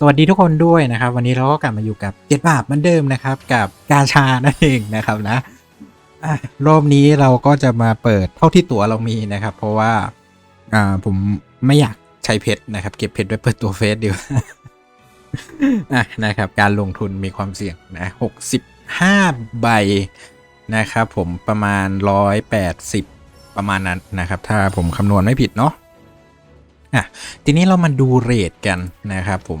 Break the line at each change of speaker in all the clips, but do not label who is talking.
สวัสดีทุกคนด้วยนะครับ วันนี้เราก็กลับมาอยู่กับเจ็ดบาทเหมือนเดิมนะครับ กับกาชานั่นเองนะครับนะอะรอบนี้เราก็จะมาเปิดเท่าที่ตั๋วเรามีนะครับ เพราะว่าอ่าผมไม่อยากใช้เพชรนะครับ เก็บเพชรไว้เปิดตัวเฟสดีกว่าอะนะครับ การลงทุนมีความเสี่ยงนะหกสิบห้าใบนะครับผมประมาณร้อยแปดสิบประมาณนั้นนะครับ ถ้าผมคำนวณไม่ผิดเนาะอะทีนี้เรามาดูเรทกันนะครับผม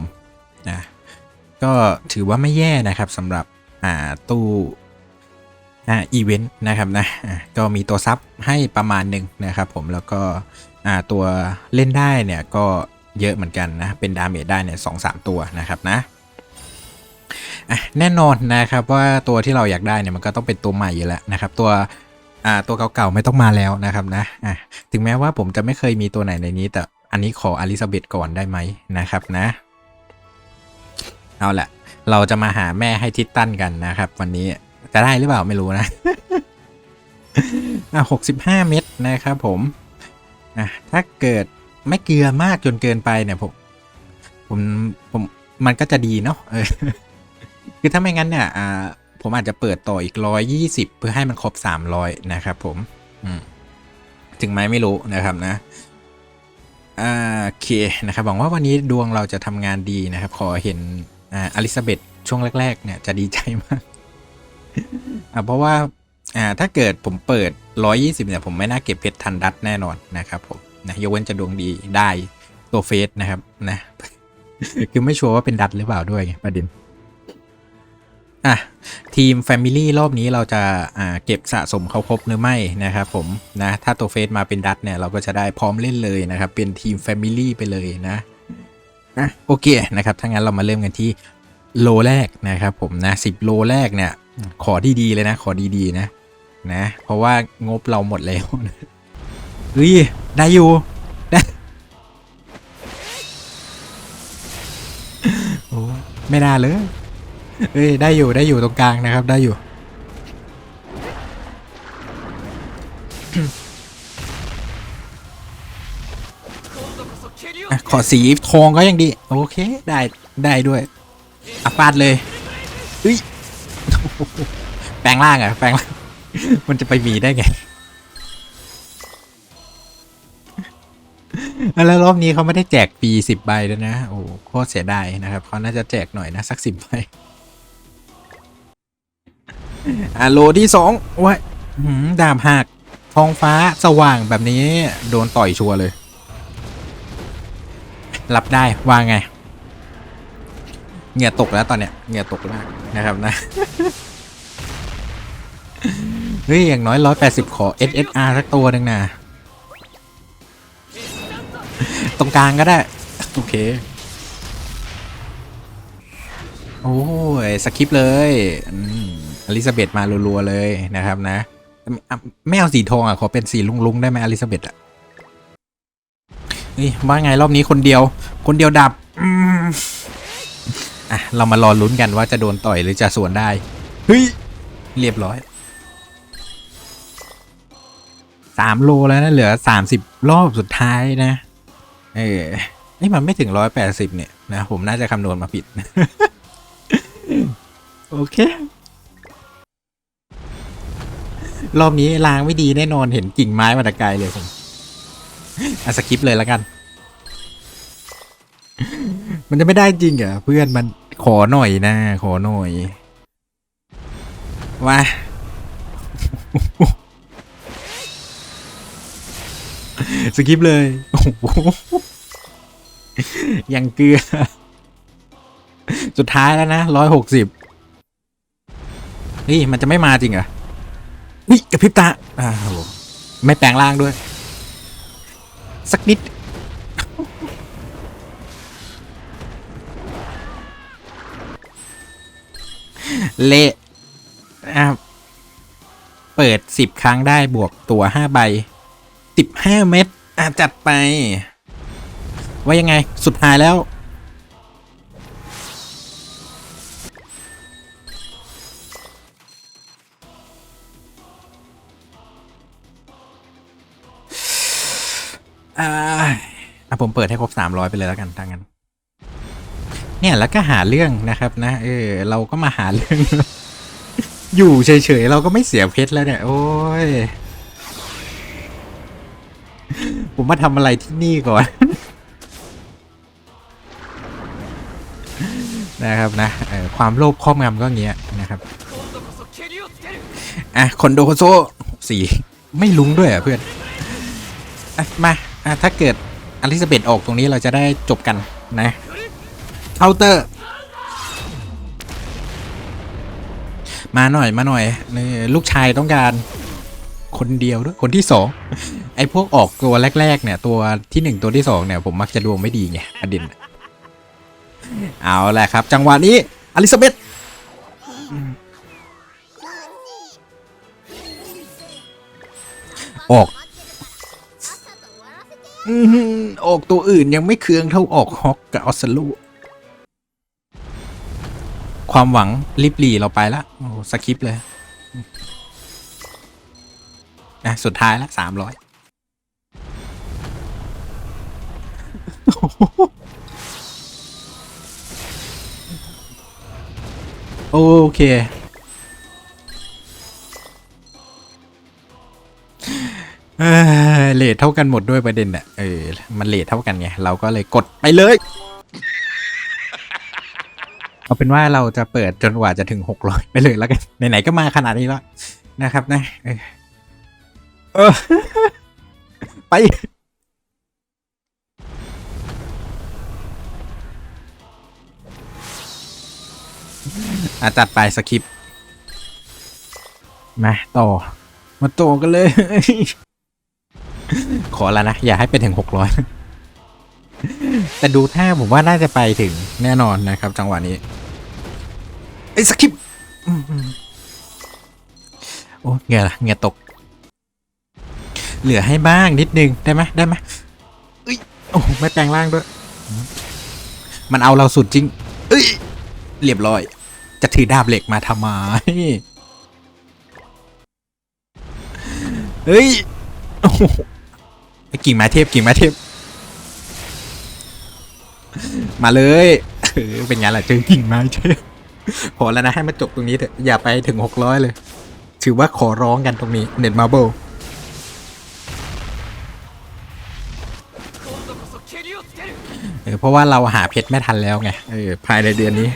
นะก็ถือว่าไม่แย่นะครับสำหรับอ่าตู้อ่าอีเวนต์นะครับนะะก็มีตัวซับให้ประมาณหนึ่งนะครับผมแล้วก็อ่าตัวเล่นได้เนี่ยก็เยอะเหมือนกันนะเป็นดาเมจได้เนี่ยสองสามตัวนะครับนะแน่นอนนะครับว่าตัวที่เราอยากได้เนี่ยมันก็ต้องเป็นตัวใหม่อยู่แล้วนะครับ ตัวตัวเก่าๆไม่ต้องมาแล้วนะครับนะะถึงแม้ว่าผมจะไม่เคยมีตัวไหนในนี้แต่อันนี้ขออลิซาเบธก่อนได้ไหมนะครับนะ เอาละเราจะมาหาแม่ให้ทิตตันกันนะครับ วันนี้จะได้หรือเปล่าไม่รู้นะอะหกสิบห้าเม็ดนะครับผมอะถ้าเกิดไม่เกลือมากจนเกินไปเนี่ยผมผมผมมันก็จะดีเนาะเออคือถ้าไม่งั้นเนี่ยอ่าผมอาจจะเปิดต่ออีกร้อยยี่สิบเพื่อให้มันครบสามร้อยนะครับผมอืมถึงไหมไม่รู้นะครับนะอ่าโอเคนะครับหวังว่าวันนี้ดวงเราจะทำงานดีนะครับ ขอเห็น อ่าอลิซาเบธช่วงแรก ๆ เนี่ย จะดีใจมากอ่าเพราะว่าอ่าถ้าเกิดผมเปิด 120 เนี่ย ผมไม่น่าเก็บเพชรทันดัตแน่นอนนะครับผมนะยกเว้นจะดวงดีได้ตัวเฟสนะครับนะคือไม่ชัวร์ว่าเป็นดัตหรือเปล่าด้วยไงประเด็นอะทีม Family รอบนี้เราจะอ่าเก็บสะสมเขาครบหรือไม่นะครับผมนะถ้าตัวเฟสมาเป็นดัตเนี่ยเราก็จะได้พร้อมเล่นเลยนะครับ เป็นทีม Family ไปเลยนะ อะโอเคนะครับถ้างั้นเรามาเริ่มกันที่โลแรกนะครับผมนะสิบโลแรกเนี่ย ขอดีๆเลยนะ ขอดีๆนะ นะ เพราะว่างบเราหมดแล้วเฮ้ยได้อยู่ได้โอ้ไม่น่าเลยเอ้ยได้อยู่ได้อยู่ตรงกลางนะครับได้อยู่ อะขอสีทองก็ยังดี โอเค ได้ได้ด้วยอัปาดเลยเฮ้ยแปลงร่างอะแปลงร่างมันจะไปมีได้ไง แล้วรอบนี้เขาไม่ได้แจกปีสิบใบด้วยนะ โอ้โคตรเสียดายนะครับเขาน่าจะแจกหน่อยนะ สักสิบใบอะโลที่สองว้ายหืมดาบหักท้องฟ้าสว่างแบบนี้ โดนต่อยชัวร์เลย รับได้ว่าไงเหงื่อตกแล้วตอนเนี้ยเหงื่อตกมากนะครับนะเฮ้ยอย่างน้อยร้อยแปดสิบขอ SSR สักตัวหนึ่งนะตรงกลางก็ได้ โอเค โอ้ยสคริปต์เลยอืมอลิซาเบธมารัวๆเลยนะครับนะอะไม่เอาสีทองอะ ขอเป็นสีลุงๆได้ไหมอลิซาเบธอะ เฮ้ยว่าไงรอบนี้คนเดียว คนเดียวดับอะเรามารอลุ้นกันว่าจะโดนต่อยหรือจะสวนได้ เฮ้ย เรียบร้อยสามโลแล้วนะเหลือสามสิบรอบสุดท้ายนะ เออนี่มันไม่ถึงร้อยแปดสิบเนี่ยนะ ผมน่าจะคำนวณมาผิด โอเค รอบนี้ล้างไม่ดีแน่นอนเห็นกิ่งไม้มาต่ไกลเลยผม อะสกิปเลยแล้วกัน มันจะไม่ได้จริงเหรอเพื่อนมันขอหน่อยนะขอหน่อยว่าสกิปเลยโอ้โหยังเกลือ สุดท้ายแล้วนะร้อยหกสิบนี่มันจะไม่มาจริงเหรอนี่กระพริบตาอ้าวไม่แปลงร่างด้วย สักนิด เละอะเปิดสิบครั้งได้บวกตัวห้าใบสิบห้าเม็ดอะจัดไป ว่ายังไงสุดท้ายแล้ว ผมเปิดให้ครบสามร้อยไปเลยแล้วกันถ้างั้น เนี่ยแล้วก็หาเรื่องนะครับนะ เออ เราก็มาหาเรื่อง อยู่เฉยๆเราก็ไม่เสียเพชรแล้วเนี่ย โอ้ย ผมมาทำอะไรที่นี่ก่อน นะครับนะความโลภครอบงำก็งเงี้ยนะครับอะคอนโดโซสีไม่ลุ้งด้วยอะเพื่อนอะมาอะถ้าเกิด อลิซาเบธออกตรงนี้เราจะได้จบกันนะเคาน์เตอร์ มาหน่อยมาหน่อยนี่ลูกชายต้องการคนเดียวด้วยคนที่สองไอ้พวกออกตัวแรก ๆ เนี่ย ตัวที่หนึ่งตัวที่สองเนี่ย ผมมักจะดวงไม่ดีไงประเด็นเอาแหละครับ จังหวะนี้อลิซาเบธออก อื้ออกตัวอื่นยังไม่เคืองเท่าออกฮอกกับออสลูความหวังลิบหลีเราไปละโอ้สคิปเลย นะ สุดท้ายละสามร้อยโอเค เออเลทเท่ากันหมดด้วยประเด็นอะเออ มันเลทเท่ากันไง เราก็เลยกดไปเลย เอาเป็นว่าเราจะเปิดจนกว่าจะถึงหกร้อยไปเลยแล้วกัน ไหนๆก็มาขนาดนี้แล้วนะครับนะเออเออไปอาจัดไปสคริปต์มา ต่อ มาต่อกันเลย ขอแล้วนะ อย่าให้ไปถึงหกร้อยแต่ดูท่าผมว่าน่าจะไปถึงแน่นอนนะครับ จังหวะนี้ไอ้สกิปโอ้เงื่อเงื่อตก เหลือให้บ้างนิดนึง ได้ไหมได้ไหมเอ้ยโอ้ไม่แปลงร่างด้วย มันเอาเราสุดจริง เอ้ย เรียบร้อย จะถือดาบเหล็กมาทำไมเฮ้ย โอ้ กิ่งไม้เทพกิ่งไม้เทพ มาเลยเออเป็นไงล่ะเจอกิ่งไม้เทพพอแล้วนะให้มันจบตรงนี้เถอะอย่าไปถึงหกร้อยเลย ถือว่าขอร้องกันตรงนี้เน็ตมาเบิลเออเพราะว่าเราหาเพชรไม่ทันแล้วไงเออภายในเดือนนี้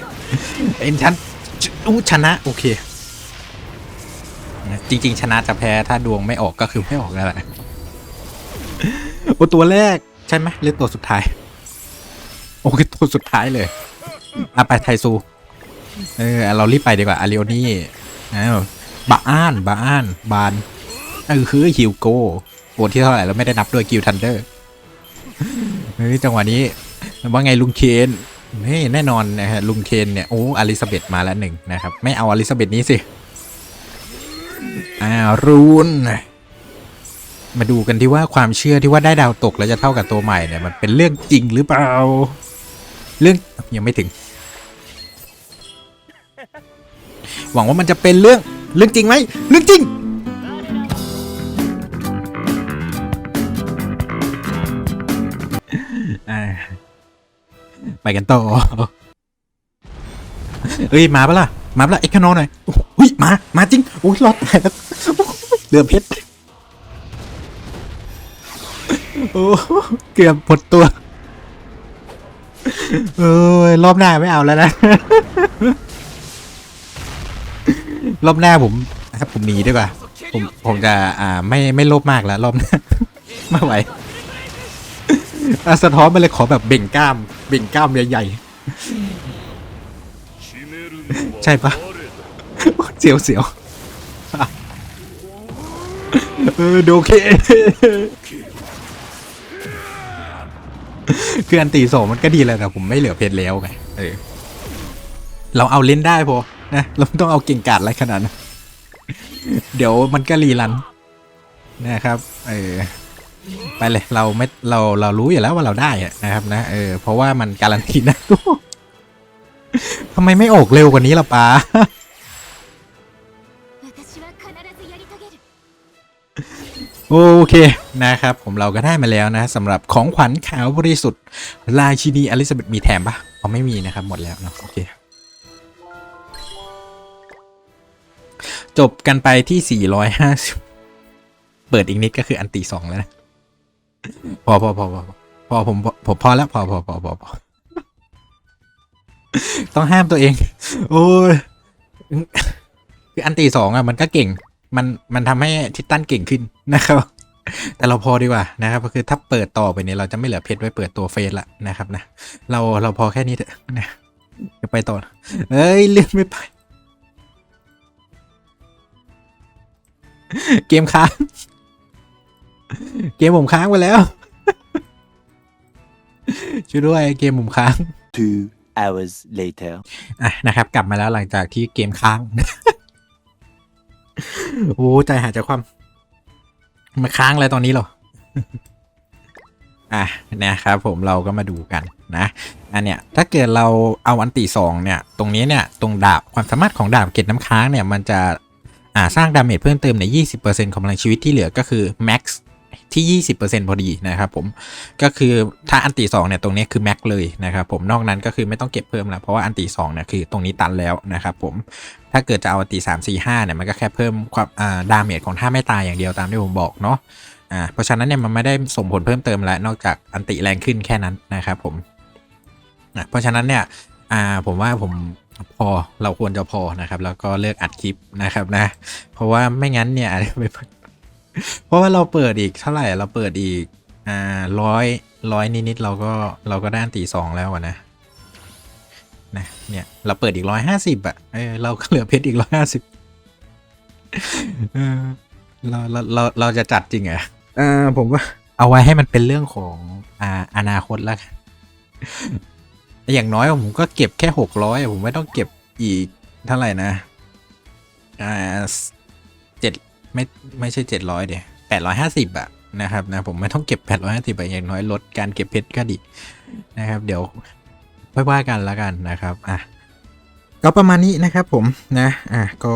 เอ็นฉันอู้ชนะโอเค จริง ๆ ชนะจะแพ้ถ้าดวงไม่ออกก็คือไม่ออกแล้วแหละ โอ้ตัวแรกใช่ไหมหรือตัวสุดท้าย โอเคตัวสุดท้ายเลยอาไปไทซู เออ เรารีบไปดีกว่าอาริโอนี่อ้าวบาอ้านบาอ้าน บานเออคือฮิวโก้ตัวที่เท่าไหร่แล้วไม่ได้นับด้วยกิลทันเดอร์เฮ้ยจังหวะนี้ว่าไงลุงเคนนี่แน่นอนนะฮะลุงเคนเนี่ยโอ้อลิซาเบธมาแล้วหนึ่งนะครับ ไม่เอาอลิซาเบธนี้สิอ่ารูน มาดูกันที่ว่าความเชื่อที่ว่าได้ดาวตกแล้วจะเท่ากับตัวใหม่เนี่ยมันเป็นเรื่องจริงหรือเปล่า เรื่องยังไม่ถึง หวังว่ามันจะเป็นเรื่องเรื่องจริงไหมเรื่องจริงไปกันต่อเอ้ยมาปะล่ะ มาปะล่ะเอ็กคานอหน่อยอุ้ยมา มาจริงโอ้ยรอดตายแล้วเหลือเพชร โอ้เกือบหมดตัว เอ้ยรอบหน้าไม่เอาแล้วนะ รอบหน้าผมถ้าผมหนีดีกว่า ผมผมจะอ่าไม่ไม่โลภมากแล้วรอบหน้าไม่ไหวอะสะท้อนมาเลยขอแบบเบ่งกล้าม เบ่งกล้ามใหญ่ๆ ใช่ปะเสียวเสียวเออดูโอเค คืออันตีสองมันก็ดีแหละแต่ผมไม่เหลือเพชรแล้วไงเออเราเอาเล่นได้พอนะเราไม่ต้องเอาเก่งกาจอะไรขนาดนั้นเดี๋ยวมันก็รีรันนะครับเออไปเลยเราไม่เราเรารู้อยู่แล้วว่าเราได้นะครับนะเออเพราะว่ามันการันตีนะทำไมไม่ออกเร็วกว่านี้ล่ะป้า โอเคนะครับผมเราก็ได้มาแล้วนะสำหรับของขวัญขาวบริสุทธิ์ราชินีอลิซาเบธมีแถมปะเอาไม่มีนะครับหมดแล้วเนาะโอเคจบกันไปที่ 450 เปิดอีกนิดก็คืออันตีสองแล้วนะ พอพอพอพอพอผมผมพอแล้วพอพอพอพอพอต้องห้ามตัวเอง โอ้ยคืออันตีสองอะ มันก็เก่ง มันมันทำให้ทิตตันเก่งขึ้นนะครับ แต่เราพอดีกว่านะครับก็คือถ้าเปิดต่อไปเนี่ยเราจะไม่เหลือเพชรไว้เปิดตัวเฟสละนะครับนะเราเราพอแค่นี้เถอะนะจะไปต่อเอ้ยเลื่อนไม่ไป เกมค้าง เกมผมค้างไปแล้วช่วยด้วยเกมผมค้าง
Two hours later.
อะนะครับ กลับมาแล้วหลังจากที่เกมค้าง โอ้ใจหายใจความ มาค้างอะไรตอนนี้เหรอ อะนะครับผมเราก็มาดูกันนะ อันเนี้ยถ้าเกิดเราเอาอันตีสองเนี่ย ตรงนี้เนี่ย ตรงดาบความสามารถของดาบเกตน้ำค้างเนี่ย มันจะอ่าสร้างดาเมจเพิ่มเติมใน 20%ของพลังชีวิตที่เหลือก็คือ max ที่ 20%พอดีนะครับผมก็คือถ้าอันตีสองเนี่ยตรงนี้คือแม็กเลยนะครับผมนอกนั้นก็คือไม่ต้องเก็บเพิ่มแล้วเพราะว่าอันตีสองเนี่ยคือตรงนี้ตันแล้วนะครับผมถ้าเกิดจะเอาอันตีสามสี่ห้าเนี่ยมันก็แค่เพิ่มความอ่าดาเมจของท่าไม่ตายอย่างเดียวตามที่ผมบอกเนาะอ่าเพราะฉะนั้นเนี่ยมันไม่ได้ส่งผลเพิ่มเติมแล้วนอกจากอันติแรงขึ้นแค่นั้นนะครับผมอะเพราะฉะนั้นเนี่ยอ่าผมว่าผมพอเราควรจะพอนะครับ แล้วก็เลิกอัดคลิปนะครับนะ เพราะว่าไม่งั้นเนี่ยอาจจะไป เพราะว่าเราเปิดอีกเท่าไหร่เราเปิดอีก อ่าร้อยร้อยนิดๆเราก็เราก็ได้อันตีสองแล้วอะนะนะเนี่ยเราเปิดอีกร้อยห้าสิบอะเออเราก็เหลือเพชรอีกร้อยห้าสิบเออเราเราเราเราจะจัดจริงเหรอเออผมว่าเอาไว้ให้มันเป็นเรื่องของอ่าอนาคตแล้วกันอย่างน้อยผมก็เก็บแค่หกร้อยผมไม่ต้องเก็บอีกเท่าไหร่นะอ่าเจ็ด ไม่ไม่ใช่เจ็ดร้อยเดียแปดร้อยห้าสิบอะนะครับนะผมไม่ต้องเก็บแปดร้อยห้าสิบอย่างน้อยลดการเก็บเพชรก็ดีนะครับ เดี๋ยวค่อยว่ากันละกันนะครับอะก็ประมาณนี้นะครับผมนะอะก็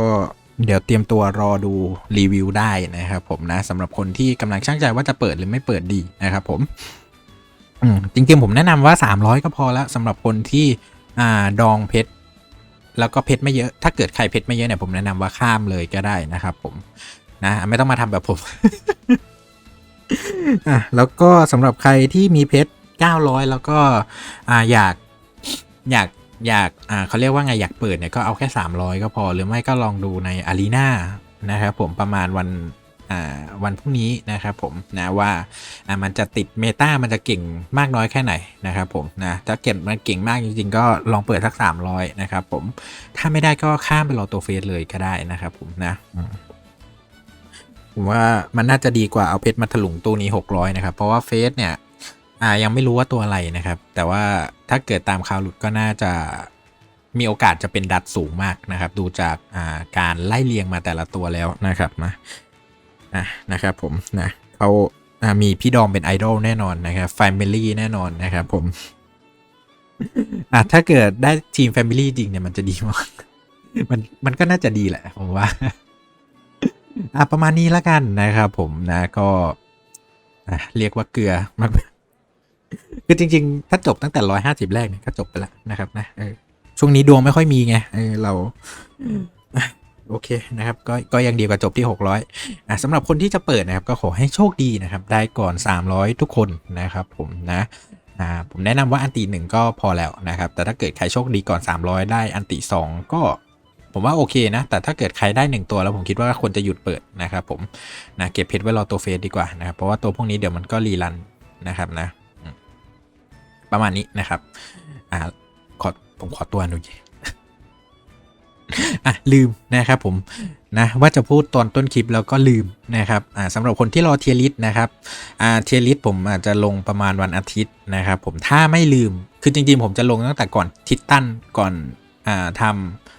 เดี๋ยวเตรียมตัวรอดูรีวิวได้นะครับผมนะสำหรับคนที่กำลังช่างใจว่าจะเปิดหรือไม่เปิดดีนะครับผมอืมจริงๆผมแนะนำว่า 300 ก็พอแล้วสำหรับคนที่อ่าดองเพชรแล้วก็เพชรไม่เยอะ ถ้าเกิดใครเพชรไม่เยอะเนี่ยผมแนะนำว่าข้ามเลยก็ได้นะครับผม นะไม่ต้องมาทำแบบผมอะแล้วก็สำหรับใครที่มีเพชร900 แล้วก็อ่าอยากอยากอยากอ่าเขาเรียกว่าไงอยากเปิดเนี่ยก็เอาแค่ 300 ก็พอ หรือไม่ก็ลองดูในอารีนานะครับผมประมาณวันอ่าวันพรุ่งนี้นะครับผมนะว่าอ่ามันจะติดเมตามันจะเก่งมากน้อยแค่ไหนนะครับผมนะถ้าเก็บมันเก่งมากจริงๆ ก็ลองเปิดสัก 300 นะครับผมถ้าไม่ได้ก็ข้ามไปรอตัวเฟสเลยก็ได้นะครับผมนะอืม ผมว่ามันน่าจะดีกว่าเอาเพชรมาถลุงตู้นี้ 600 นะครับ เพราะว่าเฟสเนี่ยอ่ายังไม่รู้ว่าตัวอะไรนะครับ แต่ว่าถ้าเกิดตามข่าวหลุดก็น่าจะมีโอกาสจะเป็นดัดสูงมากนะครับ ดูจากอ่าการไล่เรียงมาแต่ละตัวแล้วนะครับนะอะนะครับผมนะเขาอ่ามีพี่ดอมเป็นไอดอลแน่นอนนะครับแฟมิลี่แน่นอนนะครับผมอะถ้าเกิดได้ทีมแฟมิลี่จริงเนี่ยมันจะดีมากมันมันก็น่าจะดีแหละผมว่า อะประมาณนี้แล้วกันนะครับผมนะก็อะเรียกว่าเกลือมากคือจริง ๆ ถ้าจบตั้งแต่ร้อยห้าสิบแรกเนี่ยก็จบไปแล้วนะครับนะเออช่วงนี้ดวงไม่ค่อยมีไงเออเราอะโอเคนะครับก็ก็ยังดีกว่าจบที่หกร้อยอะสำหรับคนที่จะเปิดนะครับก็ขอให้โชคดีนะครับ ได้ก่อนสามร้อยทุกคนนะครับผมนะอ่าผมแนะนำว่าอันตีหนึ่งก็พอแล้วนะครับ แต่ถ้าเกิดใครโชคดีก่อน 300 ได้อันติสองก็ ผมว่าโอเคนะ แต่ถ้าเกิดใครได้หนึ่งตัวแล้วผมคิดว่าควรจะหยุดเปิดนะครับผมนะเก็บเพชรไว้รอตัวเฟสดีกว่านะครับเพราะว่าตัวพวกนี้เดี๋ยวมันก็รีรันนะครับนะ ประมาณนี้นะครับอ่าขอผมขอตัวหน่อยอะลืมนะครับผมนะว่าจะพูดตอนต้นคลิปแล้วก็ลืมนะครับอ่าสำหรับคนที่รอเทียริสนะครับอ่าเทียริสผมอาจจะลงประมาณวันอาทิตย์นะครับผมถ้าไม่ลืมคือจริงๆ ผมจะลงตั้งแต่ก่อนทิตตันก่อนอ่าทำ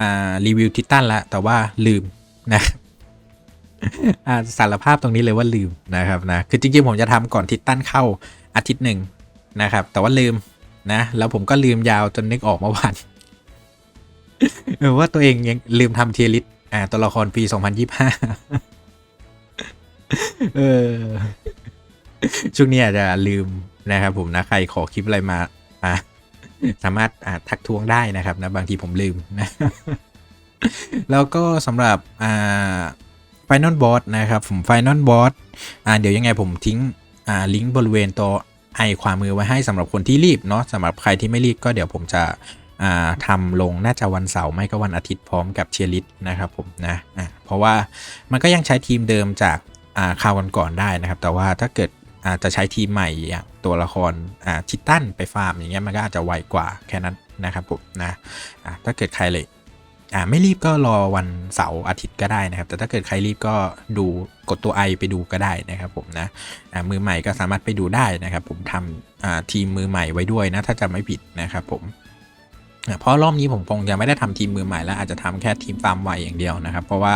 อ่ารีวิวทิตันแล้วแต่ว่าลืมนะสารภาพตรงนี้เลยว่าลืมนะครับนะคือจริงๆผมจะทำก่อนทิตันเข้าอาทิตย์หนึ่งนะครับ แต่ว่าลืมนะแล้วผมก็ลืมยาวจนนึกออกเมื่อวานเออว่าตัวเองยังลืมทำเทียริสอ่าตัวละครปี 2025 เออ ช่วงนี้อาจจะลืมนะครับผมนะ ใครขอคลิปอะไรมา อะ สามารถทักท้วงได้นะครับนะบางทีผมลืมนะแล้วก็สำหรับอ่า Final Boss นะครับผม Final Boss อ่าเดี๋ยวยังไงผมทิ้งอ่าลิงก์บริเวณตัวไอขวามมือไว้ให้สำหรับคนที่รีบเนาะสำหรับใครที่ไม่รีบก็เดี๋ยวผมจะอ่าทำลงน่าจะวันเสาร์ไม่ก็วันอาทิตย์พร้อมกับเชียร์ลิสนะครับผมนะอ่าเพราะว่ามันก็ยังใช้ทีมเดิมจากอ่าคราวก่อนๆได้นะครับ แต่ว่าถ้าเกิด อาจจะใช้ทีมใหม่อย่างตัวละครอ่าทิตันไปฟาร์มอย่างเงี้ยมันก็อาจจะไวกว่าแค่นั้นนะครับผมนะอ่าถ้าเกิดใครเลยอ่าไม่รีบก็รอวันเสาร์อาทิตย์ก็ได้นะครับ แต่ถ้าเกิดใครรีบก็ดูกดตัวไอไปดูก็ได้นะครับผมนะอ่ามือใหม่ก็สามารถไปดูได้นะครับ ผมทำอ่าทีมมือใหม่ไว้ด้วยนะถ้าจะไม่ผิดนะครับผมอ่าเพราะรอบนี้ผมคงจะไม่ได้ทำทีมมือใหม่แล้วอาจจะทำแค่ทีมฟาร์มไวอย่างเดียวนะครับ เพราะว่า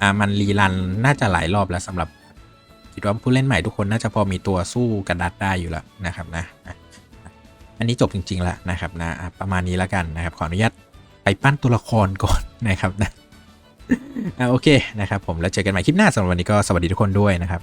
อ่ามันรีรันน่าจะหลายรอบแล้วสำหรับ คิดว่าผู้เล่นใหม่ทุกคนน่าจะพอมีตัวสู้กันดัดได้อยู่แล้วนะครับนะ อันนี้จบจริงๆแล้วนะครับนะประมาณนี้แล้วกันนะครับขออนุญาตไปปั้นตัวละครก่อนนะครับนะอะโอเคนะครับผมแล้วเจอกันใหม่คลิปหน้าสำหรับวันนี้ก็สวัสดีทุกคนด้วยนะครับ